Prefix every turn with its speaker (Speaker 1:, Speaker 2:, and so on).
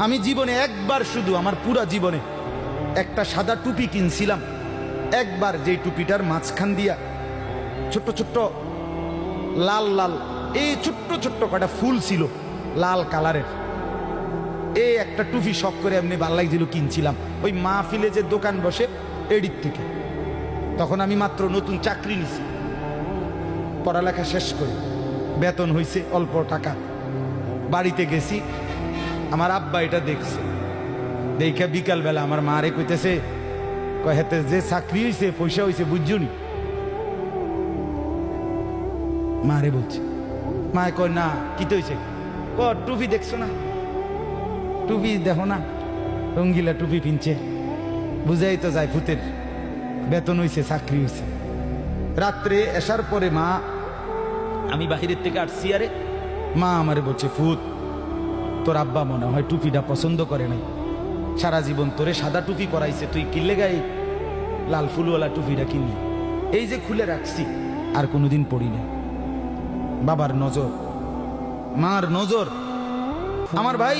Speaker 1: আমি জীবনে একবার শুধু আমার পুরা জীবনে একটা সাদা টুপি কিনছিলাম। একবার যেই টুপিটার মাঝখান দিয়া ছোট্ট ছোট্ট লাল লাল, এই ছোট্ট ছোট্ট কটা ফুল ছিল লাল কালারের। এই একটা টুপি শখ করে এমনি ভালো লাগছিল কিনছিলাম। ওই মাহফিলে যে দোকান বসে এডিট থেকে। তখন আমি মাত্র নতুন চাকরি নিছি। পড়ালেখা শেষ করে। বেতন হইছে অল্প টাকা। বাড়িতে গেছি আমার আব্বা এটা দেখছে। দেখে বিকালবেলা আমার মা মারে কইতেছে কহেতে যে চাকরি হইছে পয়সা হইছে বুঝছনি মারে বলছে। মায় কয় না কি তো হইছে? ক টুপি দেখছ না? টুপি দেখো না রঙ্গিলা টুপি পিনছে। বুঝাই তো যায় ভূতের বেতন হইছে চাকরি হইছে। রাত্রে আসার পরে মা আমি বাহিরের থেকে আসছি আরে। মা আমারে বলছে ফুত তোর আব্বা মনে হয় টুপিটা পছন্দ করে নাই। সারা জীবন তোরে সাদা টুপি পরাইছে, তুই কিনলে গাই লাল ফুলওয়ালা টুপিটা কিনলি? এই যে খুলে রাখছি, আর কোনোদিন পড়ি না বাবার নজর, মার নজর। আমার ভাই